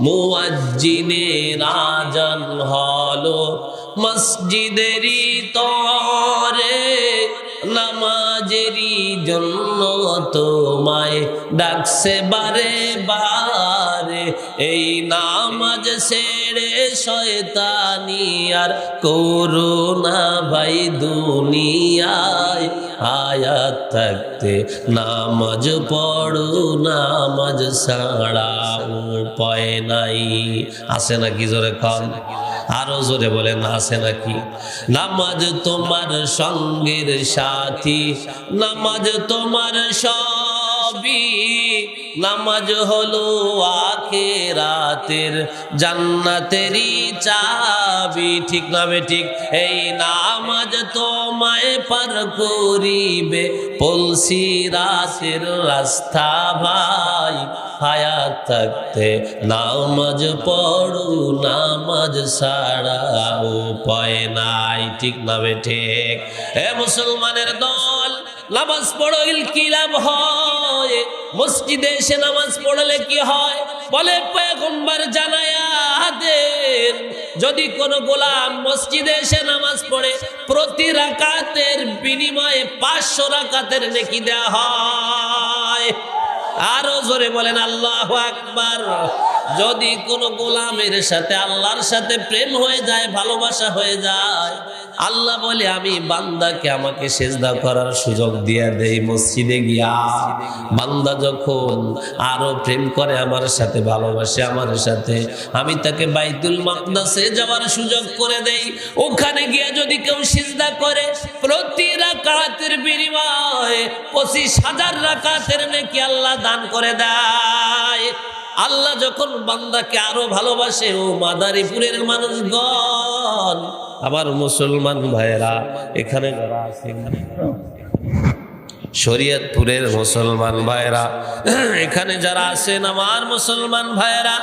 মুয়াজ্জিনে রাজন হলো মসজিদেরই তরে নামাজেরই জন্য তোমায় ডাকছে বারে বারে। এই নামাজ সেরে শয়তানি আর করোনা ভাই দুনিয়ায়। আয়াত থাকতে নামাজ পড়ো, নামাজ ছাড়া উপায় নাই। আছে নাকি জোরে কন? আরও জোরে বলেন, আছে নাকি? নামাজ তোমার সঙ্গের সাথী, নামাজ তোমার সবই নামাজ হলো আখে রাতের জান্নাতেরই চাবি। ঠিক নামে ঠিক? এই নামাজ তোমায় পার করিবে পলসি রাতের রাস্তা ভাই। হায়াত থাকতে নামাজ পড়ু, নামাজ সারা উপায় নাই। ঠিক নামে ঠিক? হে মুসলমানের দল, নামাজ পড়ো কি লাভ হয়। মসজিদে এসে নামাজ পড়লে কি হয়? বলে, পয়গম্বর জানায়া যদি কোন গোলাম মসজিদে এসে নামাজ পড়ে, প্রতি রাকাতের বিনিময়ে পাঁচশো রাকাতের নেকি দেওয়া হয়। আরও জোরে বলেন, আল্লাহ আকবার। যদি কোন গোলামের সাথে আল্লাহর সাথে প্রেম হয়ে যায়, ভালোবাসা হয়ে যায় আল্লাহ বলে, আমি বান্দাকে আমাকে সেজদা করার সুযোগ দিয়ে দেই, মসজিদে গিয়া। বান্দা যখন আরও প্রেম করে আমার সাথে, ভালোবাসে আমার সাথে, আমি তাকে বাইতুল মাকদাসে যাওয়ার সুযোগ করে দেই। ওখানে গিয়ে যদি কেউ সেজদা করে, প্রতি রাকাতের বিনিময়ে পঁচিশ হাজার রাকাতের নাকি আল্লাহ দান করে দেয়। আল্লাহ যখন বান্দাকে আরও ভালোবাসে, ও মাদারীপুরের মানুষগণ আমার মুসলমান ভাইয়েরা, এখানে যারা আছেন শরীয়তপুরের মুসলমান ভাইয়েরা, এখানে যারা আছেন আমার মুসলমান ভাইয়েরা,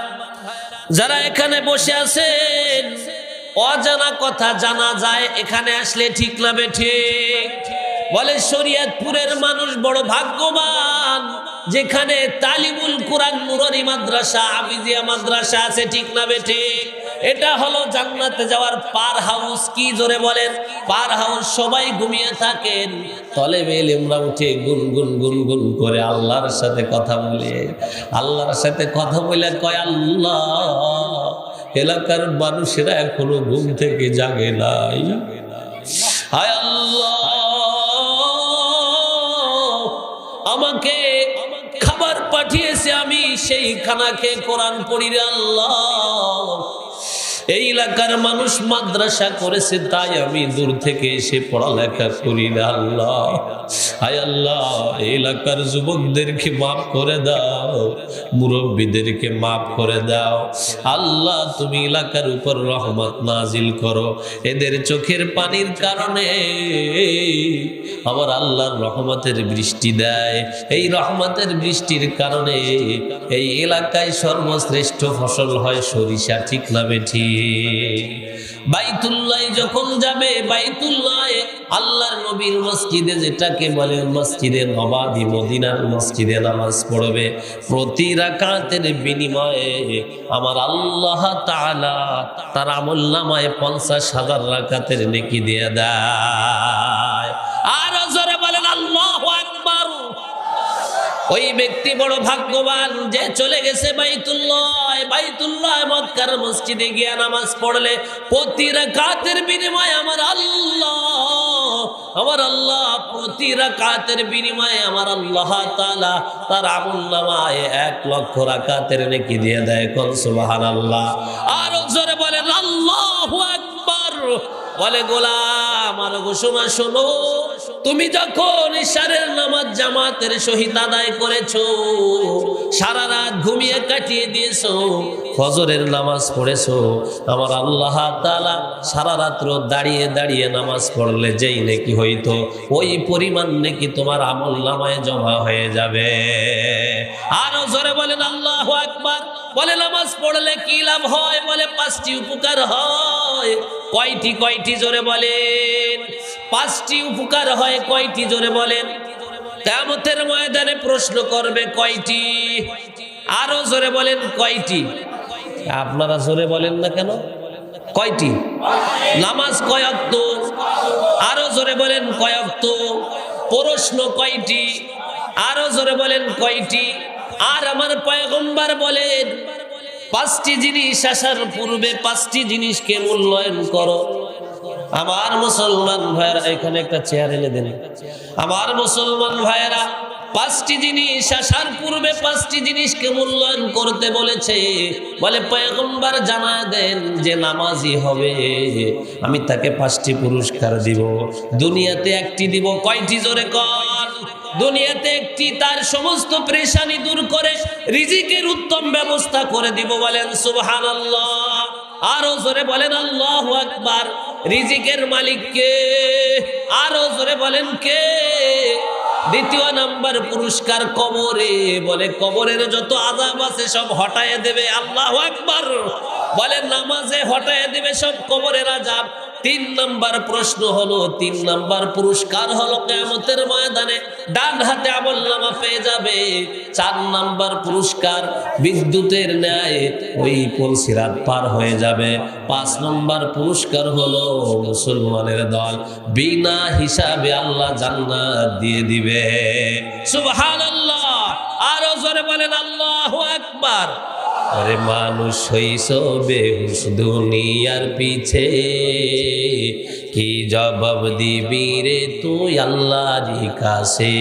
যারা এখানে বসে আছেন, অজানা কথা জানা যায়, এখানে আসলে ঠিক না ঠিক। বলে শরীয়তপুরের মানুষ বড় ভাগ্যবান, যেখানে তালিমুল কোরআন নুরানি মাদ্রাসা, আবিদিয়া মাদ্রাসা আছে, ঠিক না ঠিক। এটা হলো জান্নাতে যাওয়ার পার হাউস, কি জোরে বলেন? পার হাউস, সবাই ঘুমিয়ে থাকেন। তলে বেল আমরা উঠে গুন গুন গুন গুন করে আল্লাহর সাথে কথা বলে। আল্লাহর সাথে কথা বলে কয়, আল্লাহ, এলাকার মানুষেরা এখনও ঘুম থেকে জাগে নাই। হায় আল্লাহ, আমাকে খাবার পাঠিয়েছে আমি সেই খানা খেয়ে কোরআন পড়ি আল্লাহ। এই এলাকার মানুষ মাদ্রাসা করেছে তাই আমি দূর থেকে এসে পড়ালেখা করি না আল্লাহ। হায় আল্লাহ, এলাকার যুবকদেরকে মাফ করে দাও, মুরব্বীদেরকে মাফ করে দাও। আল্লাহ, তুমি এলাকার উপর রহমত নাজিল করো। এদের চোখের পানির কারণে আমার আল্লাহর রহমতের বৃষ্টি দেয়। এই রহমতের বৃষ্টির কারণে এই এলাকায় সর্বশ্রেষ্ঠ ফসল হয় সরিষা, ঠিক না বেঠি? বাইতুল্লাহ যখন যাবে, বাইতুল্লাহ আল্লাহর নবীর মসজিদে যেটাকে বলে মসজিদে নবাবি, মদিনার মসজিদে নামাজ পড়বে। প্রতি রাকাতের বিনিময়ে আমার আল্লাহ তাআলা তার আমল নামায় পঞ্চাশ হাজার রাকাতের নেকি দিয়ে দেয়। ওই ব্যক্তি বড় ভাগ্যবান যে চলে গেছে বাইতুল্লাহ। বাইতুল্লাহ মক্কার মসজিদে গিয়ে নামাজ পড়লে প্রতি রাকাতের বিনিময়ে আমার আল্লাহ আমার আল্লাহ প্রতি রাকাতের বিনিময়ে আমার আল্লাহ তাআলা তার আমল নামায় এক লক্ষ রাকাতের নেকি দিয়ে দেয়। কোন সুবহানাল্লাহ। আর জোরে বলেন, আল্লাহু আকবার। বলে, গোলাম, আর ঘোষণা শোনো। তুমি যখন ইশারের নামাজ জামাতের সহিত আদায় করেছ, সারা রাত ঘুমিয়ে কাটিয়ে দিয়েছ, ফজরের নামাজ পড়েছো, আমার আল্লাহ তাআলা সারা রাত্র দাঁড়িয়ে দাঁড়িয়ে নামাজ পড়লে যেই নাকি হইতো, ওই পরিমাণ নাকি তোমার আমল নামায় জমা হয়ে যাবে। আরও জোরে বলেন, আল্লাহ আকবার। বলে, নামাজ পড়লে কি লাভ হয়? বলে, পাঁচটি উপকার হয়। কয়টি কয়টি জোরে বলেন। পাঁচটি উপকার হয় কয়টি জোরে বলেন? তেমতের ময়দানে প্রশ্ন করবে কয়টি? আরও জোরে বলেন কয়টি? আপনারা জোরে বলেন না কেন? কয়টি? নামাজ কয়ক্ত আরও জোরে বলেন কয়ক্ত প্রশ্ন কয়টি? আরও জোরে বলেন কয়টি? আর আমার পয়গম্বর বলেন, পাঁচটি জিনিস আসার পূর্বে পাঁচটি জিনিসকে মূল্যায়ন করো। আমার মুসলমান ভাইয়েরা, এখানে একটা চেয়ার এনে দেন। আমার মুসলমান ভাইয়েরা, পাঁচটি জিনিস আসার পূর্বে পাঁচটি জিনিসকে মূল্যায়ন করতে বলেছে। বলে, পয়গম্বর জানা দেন যে নামাজি হবে। আমি তাকে পাঁচটি পুরস্কার দিব। দুনিয়াতে একটি দিব। কয়টি জোরে কর দুনিয়াতে একটি তার সমস্ত পরেশানি দূর করে রিজিকের উত্তম ব্যবস্থা করে দিব। বলেন, সুবহানাল্লাহ। আরও জোরে বলেন, আল্লাহু আকবার। রিজিকের মালিক কে আরও জোরে বলেন কে? দ্বিতীয় নাম্বার পুরস্কার কবরে বলে, কবরের যত আজাব আছে সব হটায় দেবে, আল্লাহ একবার বলে, নামাজে হটায় দেবে সব কবরের আজাব তিন নাম্বার প্রশ্ন হলো, তিন নাম্বার পুরস্কার হলো কেমতের ময়দানে। ডান হাতে আমল নামা পেয়ে যাবে। চার নাম্বার পুরস্কার বিদ্যুতের ন্যায় ওই পলসিরাত পার হয়ে যাবে। পাঁচ নম্বর পুরস্কার হলো মুসলমানের দল। বিনা হিসাবে আল্লাহ জান্নাত দিয়ে দিবে। সুবহানাল্লাহ। আরও জোরে বলেন, আল্লাহু আকবার। আরে মানুষ হইস বেহুশ, দুনিয়ার পিছে। কি জবাব দিবি রে তুই আল্লাহর কাছে?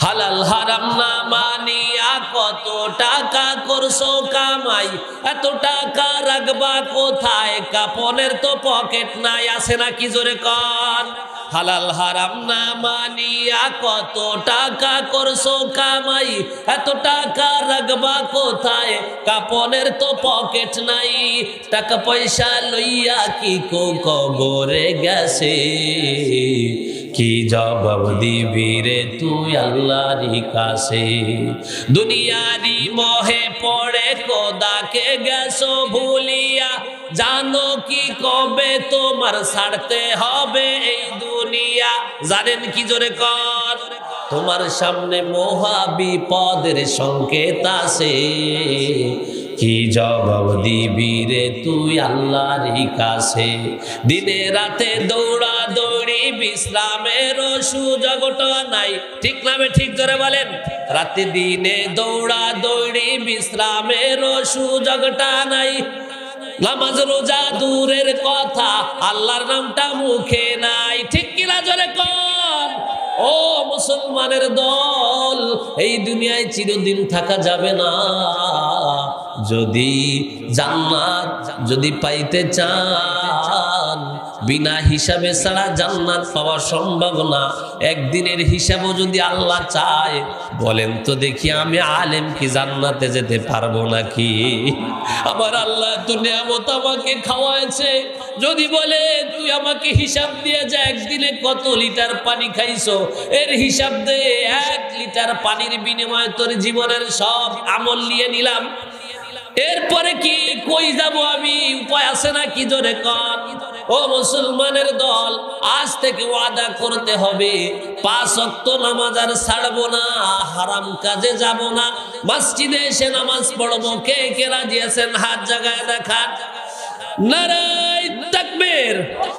হালাল হারাম না মানিয়া কত টাকা করছ কামাই? এত টাকা রাখবা কোথায়? কাপনের তো পকেট নাই, আছে না কি জোরে কর হালাল হারাম না মানিয়া কত টাকা করছ কামাই? এত টাকা রাখবা কোথায়? কাপনের তো পকেট নাই। টাকা পয়সা লইয়া কি কো কবরে গেছে? কি জবাব দিবি রে তুই আল্লাহরই কাছে? দুনিয়ারি মহে পড়ে কোদাকে গেছো ভুলিয়া। জানো কি কবে তোমার ছাড়তে হবে এই দুনিয়া? জানেন কি জোরে কর? তোমার সামনে মহা বিপদের সংকেত আছে। কি জবাব দিবি রে তুই আল্লাহরই কাছে? দিনে রাতে দৌড়া দৌড়ি বিশ্রামের সুযোগটা নাই। ঠিক নামে ঠিক ধরে বলেন? রাতে দিনে দৌড়া দৌড়ি বিশ্রামের সুযোগটা নাই। নামাজ রোজা দূরের কথা, আল্লাহর নামটা মুখে নাই। ঠিক কিনা জোরে কর ও মুসলমানের দল, এই দুনিয়ায় চিরদিন থাকা যাবে না। যদি জান্নাত, যদি পাইতে চান বিনা হিসাবে ছাড়া জান্নাত পাওয়া সম্ভব না। একদিনের হিসাবও যদি আল্লাহ চায়, বলেন তো দেখি আমি আলেম কি জান্নাতে যেতে পারব নাকি? আমার আল্লাহ তো নিয়ামত আমাকে খাওয়াইছে। যদি বলে, তুই আমাকে হিসাব দিয়ে যা, একদিনে কত লিটার পানি খাইছো? এর হিসাব দে, এক লিটার পানির বিনিময়ে তোর জীবনের সব আমল নিয়ে নিলাম। এরপরে কি, কই যাব আমি? উপায় আছে না কি জোরে কর ও মুসলমানের দল, আজ থেকে ওয়াদা করতে হবে, পাঁচ অক্ত নামাজ আর ছাড়বো না, হারাম কাজে যাব না। মসজিদে এসে নামাজ পড়ব। কে কে রাজি আছেন? হাত জাগায় দেখা নারায় তাকবীর।